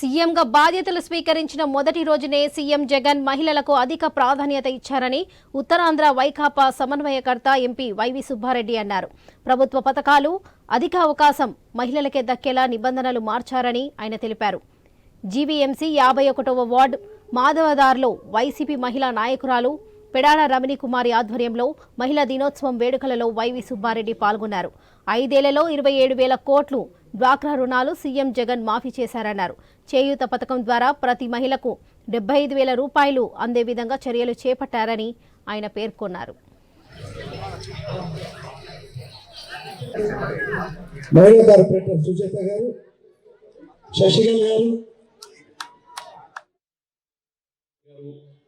సీఎంగా బాధ్యతలు స్వీకరించిన మొదటి రోజునే సీఎం జగన్ మహిళలకు అధిక ప్రాధాన్యత ఇచ్చారని ఉత్తరాంధ్ర వైకాపా సమన్వయకర్త ఎంపీ వైవి సుబ్బారెడ్డి అన్నారు. ప్రభుత్వ పథకాలు అధిక అవకాశం మహిళలకే దక్కేలా నిబంధనలు మార్చారని ఆయన తెలిపారు. జీవీఎంసీ యాభై ఒకటవ వార్డు మాధవదార్లో వైసీపీ మహిళా నాయకురాలు పెడాల రమణి కుమారి ఆధ్వర్యంలో మహిళా దినోత్సవం వేడుకలలో వైవి సుబ్బారెడ్డి పాల్గొన్నారు. ఐదేళ్ళలో ఇరవై ఏడు వేల కోట్లు డ్వాక్రా రుణాలు సీఎం జగన్ మాఫీ చేశారన్నారు. చేయూత పథకం ద్వారా ప్రతి మహిళకు డెబ్బై ఐదు వేల రూపాయలు అందే విధంగా చర్యలు చేపట్టారని ఆయన పేర్కొన్నారు.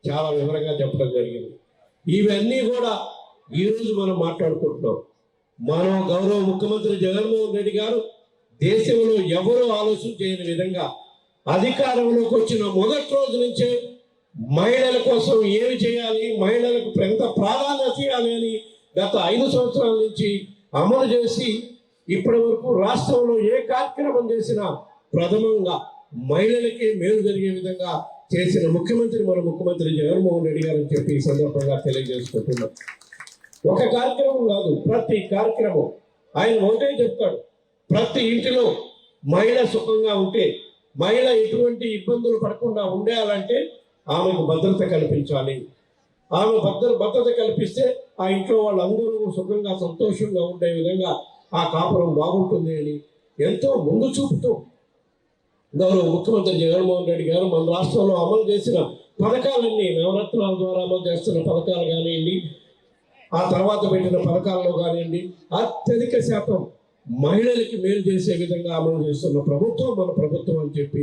చాలా వివరంగా చెప్పడం జరిగింది. ఇవన్నీ కూడా ఈరోజు మనం మాట్లాడుకుంటున్నాం. మనం గౌరవ ముఖ్యమంత్రి జగన్మోహన్ రెడ్డి గారు దేశంలో ఎవరు ఆలోచన చేయని విధంగా అధికారంలోకి వచ్చిన మొదటి రోజు నుంచే మహిళల కోసం ఏమి చేయాలి మహిళలకు ఎంత ప్రాధాన్యత ఇవ్వాలి అని గత ఐదు సంవత్సరాల నుంచి అమలు చేసి ఇప్పటి వరకు రాష్ట్రంలో ఏ కార్యక్రమం చేసినా ప్రథమంగా మహిళలకి మేలు జరిగే విధంగా చేసిన ముఖ్యమంత్రి మన ముఖ్యమంత్రి జగన్మోహన్ రెడ్డి గారు అని చెప్పి ఈ సందర్భంగా తెలియజేసుకుంటున్నాం. ఒక కార్యక్రమం కాదు ప్రతి కార్యక్రమం. ఆయన ఒకటే చెప్తాడు ప్రతి ఇంటిలో మహిళ సుఖంగా ఉంటే మహిళ ఎటువంటి ఇబ్బందులు పడకుండా ఉండాలంటే ఆమెకు భద్రత కల్పించాలి. ఆమె భద్ర భద్రత కల్పిస్తే ఆ ఇంట్లో వాళ్ళందరూ సుఖంగా సంతోషంగా ఉండే విధంగా ఆ కాపురం బాగుంటుంది అని ఎంతో ముందు చూపుతూ గౌరవ ముఖ్యమంత్రి జగన్మోహన్ రెడ్డి గారు మన రాష్ట్రంలో అమలు చేసిన పథకాలన్నీ నవరత్నాల ద్వారా అమలు చేస్తున్న పథకాలు కానివ్వండి ఆ తర్వాత పెట్టిన పథకాల్లో కానివ్వండి అత్యధిక శాతం మహిళలకి మేలు చేసే విధంగా అమలు చేస్తున్న ప్రభుత్వం మన ప్రభుత్వం అని చెప్పి